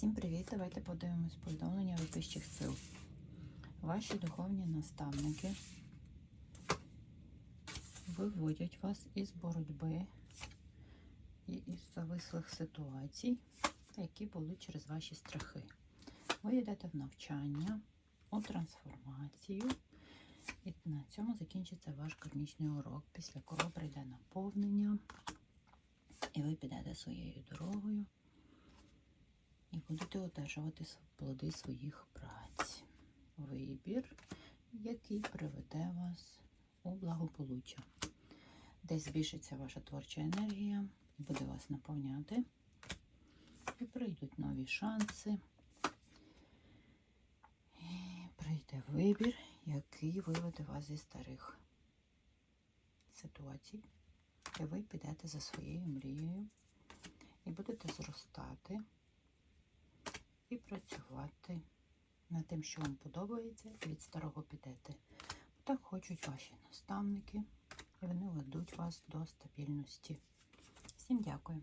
Всім привіт! Давайте подивимось повідомлення вищих сил. Ваші духовні наставники виводять вас із боротьби і із завислих ситуацій, які були через ваші страхи. Ви йдете в навчання, у трансформацію, і на цьому закінчиться ваш кармічний урок, після кого прийде наповнення, і ви підете своєю дорогою будете одержувати плоди своїх праць. Вибір, який приведе вас у благополуччя. Десь збільшиться ваша творча енергія, буде вас наповняти, і прийдуть нові шанси. Прийде вибір, який виведе вас зі старих ситуацій, і ви підете за своєю мрією і будете зростати і працювати над тим, що вам подобається, від старого підете. Так хочуть ваші наставники, вони ведуть вас до стабільності. Всім дякую.